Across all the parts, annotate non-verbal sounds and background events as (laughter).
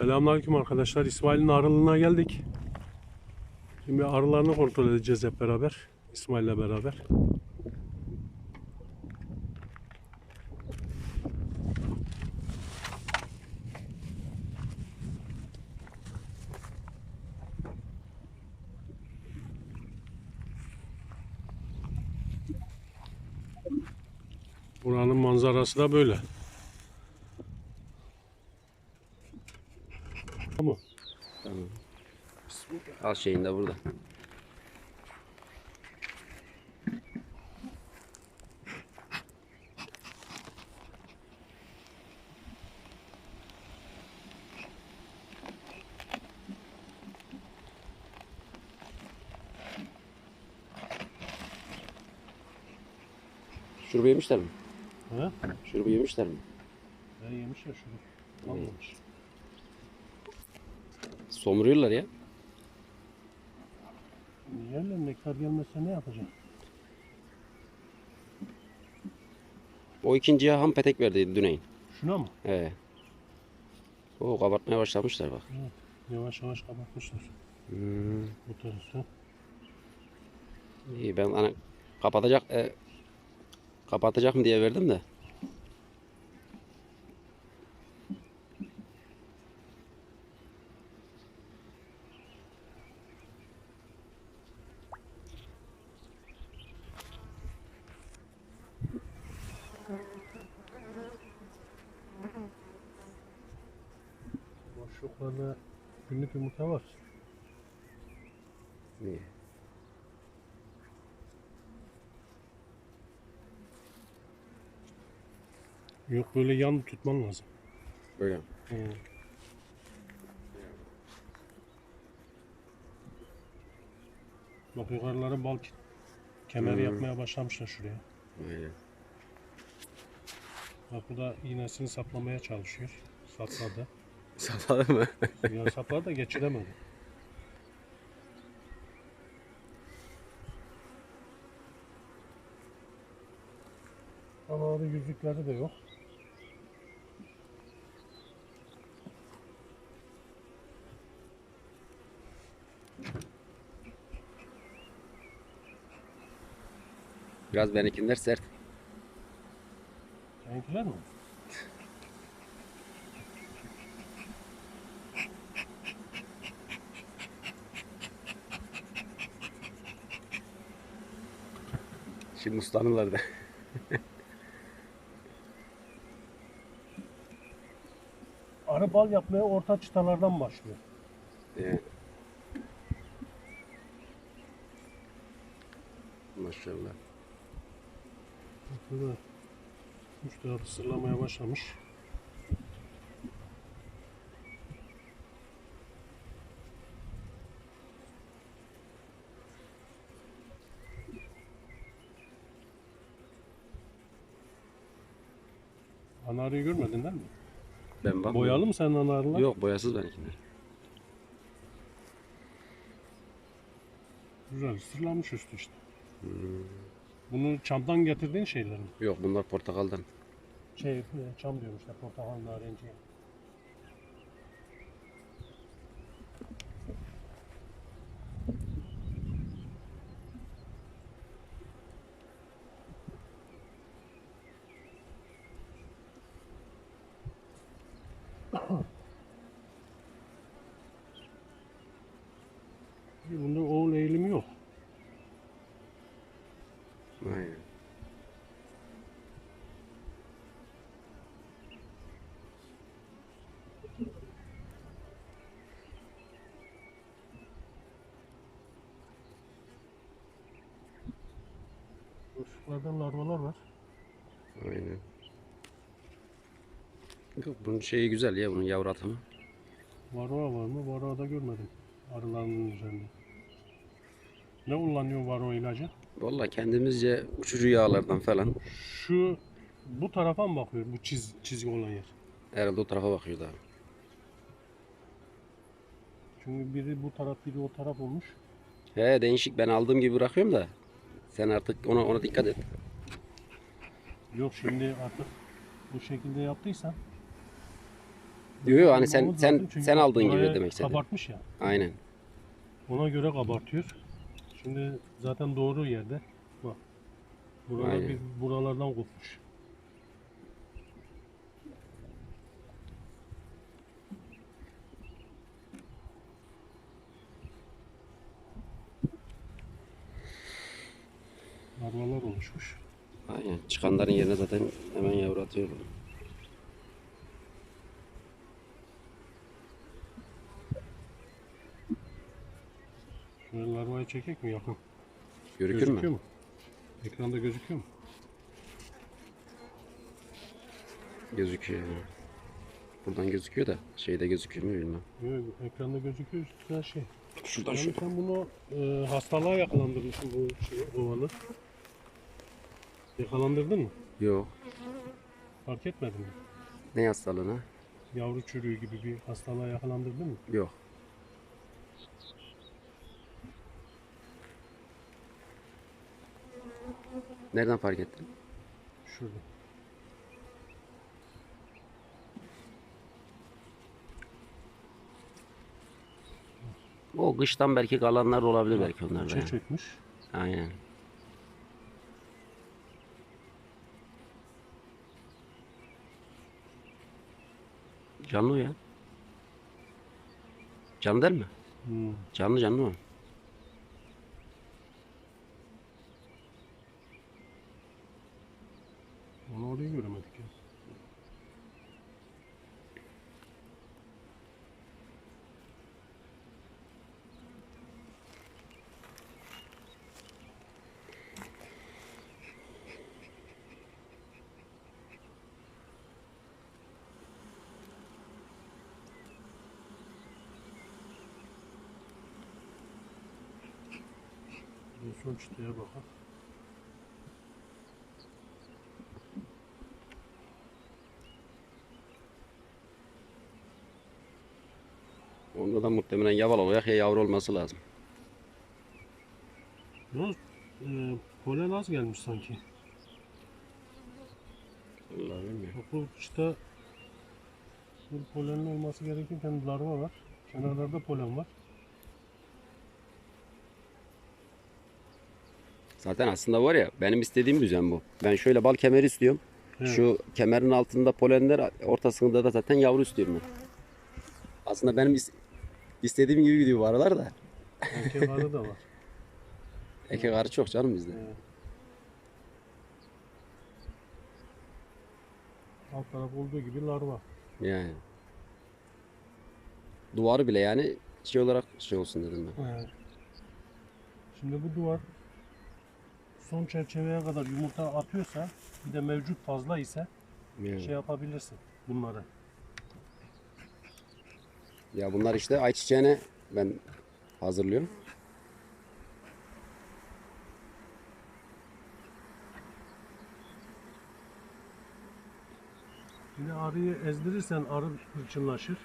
Selamünaleyküm arkadaşlar. İsmail'in arılığına geldik. Şimdi arılarını kontrol edeceğiz hep beraber. İsmail'le beraber. Buranın manzarası da böyle. Tamam. Tamam. Al şeyin de burada. Şurubu yemişler mi? He? Şurubu yemişler mi? Ben yemiş ya şunu. Almamış. Somuruyorlar ya. Yerler nektar gelmezse ne yapacak? O ikinciye ham petek verdi Düneyin. Şuna mı? He. O kabartmaya başlamışlar bak. Yavaş yavaş kapatmışlar. Hmm. Bu tarafta. İyi ben hani kapatacak e, kapatacak mı diye verdim de. Boşluklarda günlük yumurta var. İyi. Yok böyle yan tutman lazım. Böyle. Bak yukarıları bal kemer Hmm. yapmaya başlamışlar şuraya. Aynen. Bak bu da iğnesini saplamaya çalışıyor. Sapladı. Sapladı mı? (laughs) ya sapladı da geçiremedi. Ama yüzükleri de yok. Biraz benimkiler sert. Seninkiler mi? Şimdi uslanırlar da. (laughs) Arı bal yapmaya orta çıtalardan başlıyor. Ee, Maşallah. Burada üç tarafı sırlamaya başlamış. Anarıyı görmedin değil mi? Ben bak. Boyalı mı senin anarılar? Yok boyasız benimkiler. Güzel sırlanmış üstü işte. Bunu çamdan getirdiğin şeyler mi? Yok bunlar portakaldan. Şey, e, çam diyorum işte portakal, narenci. Bunda oğul eğilimi yok. Aynen. Boşluklarda larvalar var. Aynen. Yok bunun şeyi güzel ya bunun yavru atımı. Varroa var mı? Varroa da görmedim. Arılarının üzerinde. Ne kullanıyor varroa ilacı? Vallahi kendimizce uçucu yağlardan falan. Şu bu tarafa mı bakıyor? Bu çiz, çizgi olan yer. Herhalde o tarafa bakıyordu abi. Çünkü biri bu taraf biri o taraf olmuş. He değişik ben aldığım gibi bırakıyorum da. Sen artık ona ona dikkat et. Yok şimdi artık bu şekilde yaptıysan Diyor ya hani sen sen çünkü sen aldığın gibi demek istedim. Kabartmış ya. Aynen. Ona göre kabartıyor. Şimdi zaten doğru yerde. Bak. Buralar Aynen. bir buralardan kopmuş. Larvalar oluşmuş. Aynen. Çıkanların yerine zaten hemen yavru atıyor. Şöyle larvayı çekek mi yakın? Görükür Gözüküyor mü? mu? Ekranda gözüküyor mu? Gözüküyor. yani. Buradan gözüküyor da şeyde gözüküyor mu bilmem. Yok, ekranda gözüküyor güzel şey. Şuradan Yani şu. sen bunu e, hastalığa yakalandırmışsın bu şeyi, ovanı. Yakalandırdın mı? Yok. Fark etmedin mi? Ne hastalığına? Yavru çürüğü gibi bir hastalığa yakalandırdın mı? Yok. Nereden fark ettin? Şurada. O kıştan belki kalanlar olabilir belki ya. çökmüş. Aynen. Canlı o ya. Canlı değil mi? Hmm. Canlı canlı o. Onu orayı göremedik ya. Bir son çıtaya bakalım. Onda da muhtemelen yaval olarak ya yavru olması lazım. Yalnız e, polen az gelmiş sanki. Vallahi bilmiyorum. Bu çıta bir polenli olması gerekirken larva var. Kenarlarda polen var. Zaten aslında var ya benim istediğim düzen bu. Ben şöyle bal kemeri istiyorum. Evet. Şu kemerin altında polenler ortasında da zaten yavru istiyorum ben. Aslında benim is- istediğim gibi gidiyor bu aralar da. Erkek arı da var. (laughs) Erkek arı çok canım bizde. Evet. Alt taraf olduğu gibi larva. Yani. Duvarı bile yani şey olarak şey olsun dedim ben. Evet. Şimdi bu duvar son çerçeveye kadar yumurta atıyorsa bir de mevcut fazla ise Yani. şey yapabilirsin bunları. Ya bunlar işte ayçiçeğine ben hazırlıyorum. Yine arıyı ezdirirsen arı hırçınlaşır.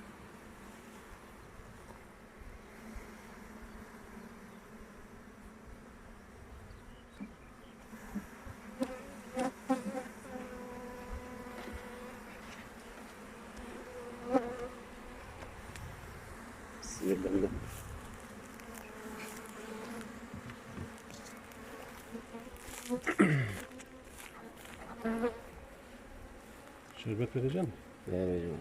Şerbet vereceğim. Vereceğim.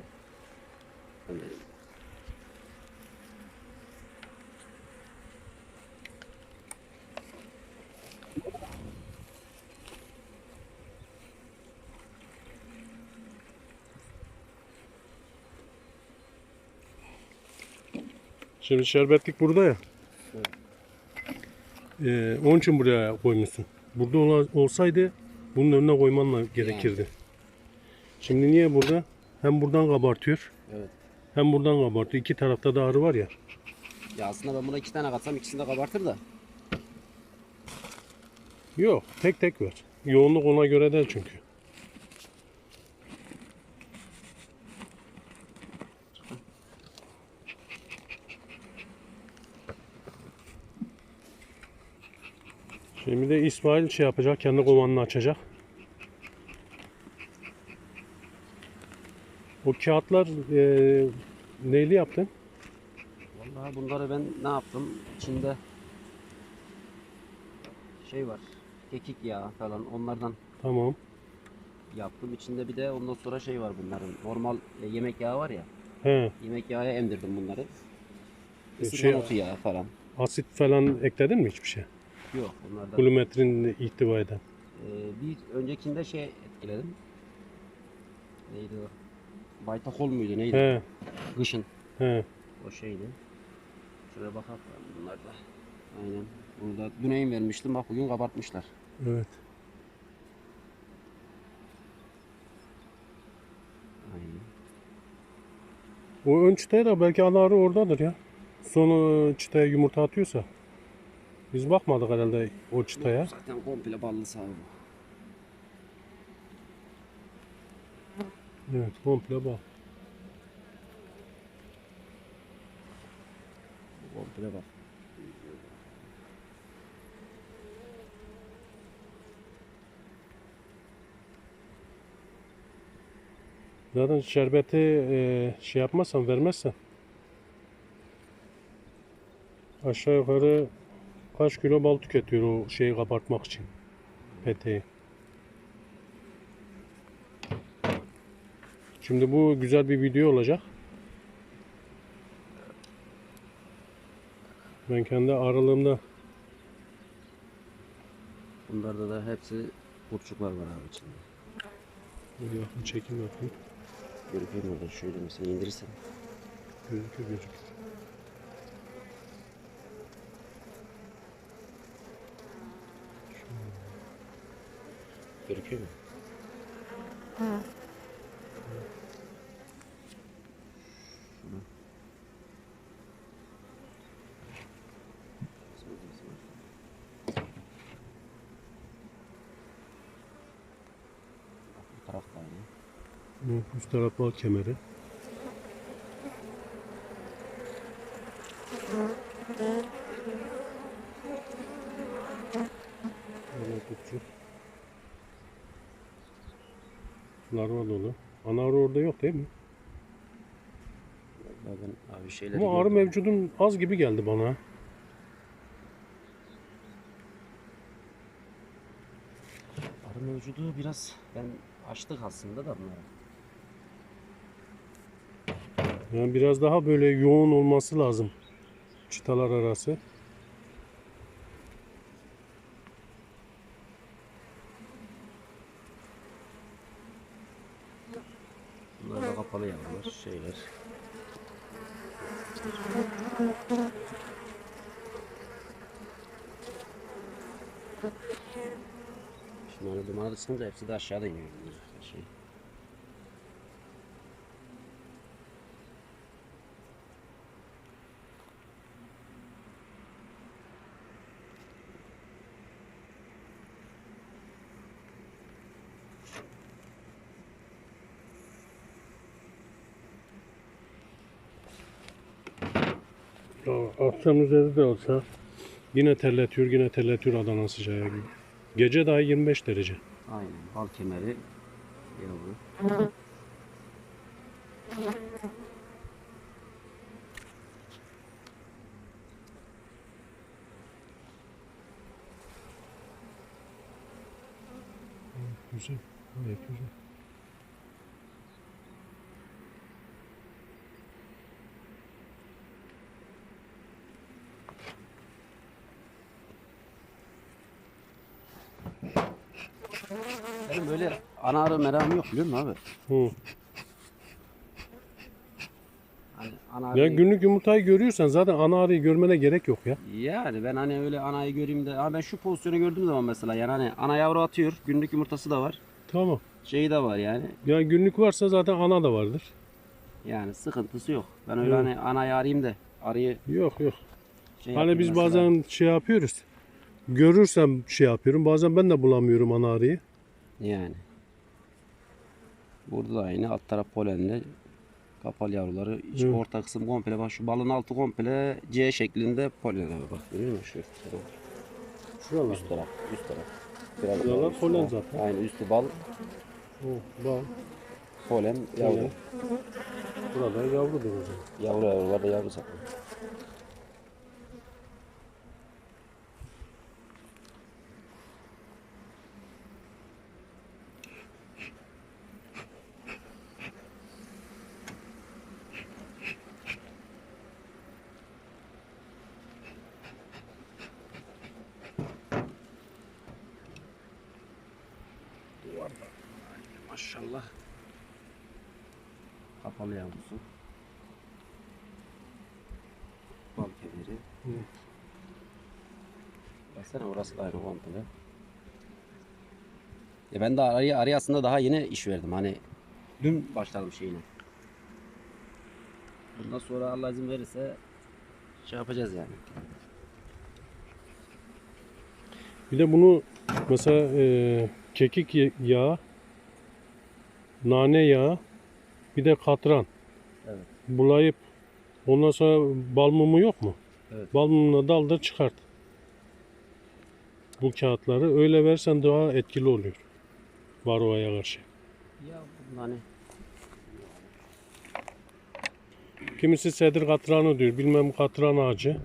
Şimdi şerbetlik burada ya. Ee, onun için buraya koymuşsun. Burada olsaydı bunun önüne koymanla gerekirdi. Şimdi niye burada? Hem buradan kabartıyor. Evet. Hem buradan kabartıyor. İki tarafta da arı var ya. Ya aslında ben buna iki tane katsam ikisini de kabartır da. Yok, tek tek ver. Yoğunluk ona göre değil çünkü. Şimdi de İsmail şey yapacak, kendi kovanını açacak. O kağıtlar e, neyli yaptın? Vallahi bunları ben ne yaptım? İçinde şey var. Kekik yağı falan onlardan Tamam. yaptım. İçinde bir de ondan sonra şey var bunların. Normal e, yemek yağı var ya. He. Yemek yağı emdirdim bunları. E, Isırgan şey- otu yağı falan. Asit falan ekledin mi hiçbir şey? Yok bunlardan. Volumetrin ihtiva eden. Ee, bir öncekinde şey etkiledim. Neydi o? Baytakol muydu neydi? He. Kışın. He. O şeydi. Şuraya bakalım bunlar da. Aynen. Burada düneyin vermiştim bak bugün kabartmışlar. Evet. Aynen. O ön çıtaya da belki ana arı oradadır ya. Sonu çıtaya yumurta atıyorsa. Biz bakmadık herhalde o çıtaya. Zaten komple ballı sahibi Evet komple bak. Komple bak. Zaten şerbeti e, şey yapmazsan vermezsen aşağı yukarı kaç kilo bal tüketiyor o şeyi kabartmak için peteği. Şimdi bu güzel bir video olacak. Ben kendi aralığımda Bunlarda da hepsi kurçuklar var abi içinde. bir yakın çekim yapayım. Görüküyor mu orada? Şöyle mesela indirirsen. Gözüküyor gözüküyor. Görüküyor mu? Aynı. Bu üst taraf bal kemeri. Tutacak. Larva dolu. Ana arı orada yok değil mi? Ben abi şeyleri Ama arı gördüm. mevcudun az gibi geldi bana. Arı mevcudu biraz ben açtık aslında da bunları. Yani biraz daha böyle yoğun olması lazım. Çıtalar arası. Bunlar da kapalı yavrular şeyler. Onu dumana da hepsi de aşağıda iniyor. Şey. Akşam üzeri de olsa yine terletiyor, yine terletiyor Adana sıcağı gibi. Gece daha 25 derece. Aynen. Bal kemeri yavru. Güzel. Gayet güzel. Benim böyle ana arı merakım yok biliyor musun abi? Hı. Hani ana Ya arıyı- günlük yumurtayı görüyorsan zaten ana arıyı görmene gerek yok ya. Yani ben hani öyle anayı göreyim de ama ben şu pozisyonu gördüğüm zaman mesela yani hani ana yavru atıyor günlük yumurtası da var Tamam. şeyi de var yani Ya günlük varsa zaten ana da vardır. yani sıkıntısı yok. Ben öyle Yok. hani anayı arayayım da arıyı Yok yok. şey Hani yapayım biz mesela. bazen şey yapıyoruz. Görürsem şey yapıyorum. Bazen ben de bulamıyorum ana arıyı. yani burada da aynı alt taraf polenli kapalı yavruları iç Hı. orta kısım komple bak şu balın altı komple C şeklinde polen abi bak görüyor musun şu. Şuralar. üst taraf üst taraf biraz üstü polen bal. zaten. aynı üstü bal Oh, bak. polen, yavru. Burada yavrudur zaman. Yavru yavrular da yavru saklı. Maşallah. Kapalı yavrusu. Bal kemeri. Baksana orası da aynı komple. Ya ben de araya, araya aslında daha yeni iş verdim. Hani dün başladım şeyine. Bundan sonra Allah izin verirse şey yapacağız yani. Bir de bunu mesela e, kekik yağı, nane yağı, bir de katran. Evet. Bulayıp ondan sonra bal mumu yok mu? Evet. Bal mumuna daldır çıkart. Bu kağıtları öyle versen daha etkili oluyor. Varroa'ya karşı. Ya hani Kimisi sedir katranı diyor. Bilmem katran ağacı.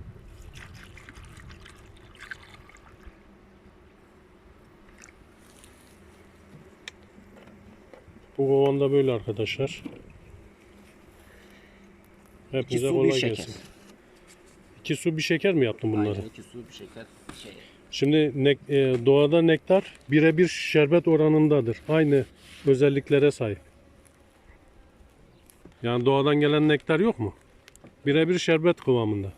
Bu kovan da böyle arkadaşlar. iki Hepinize su bir kolay şeker. gelsin. İki su bir şeker mi yaptın bunları? Aynen iki su bir şeker şey. Şimdi nek- e, doğada nektar birebir şerbet oranındadır. Aynı özelliklere sahip. Yani doğadan gelen nektar yok mu? Birebir şerbet kıvamında.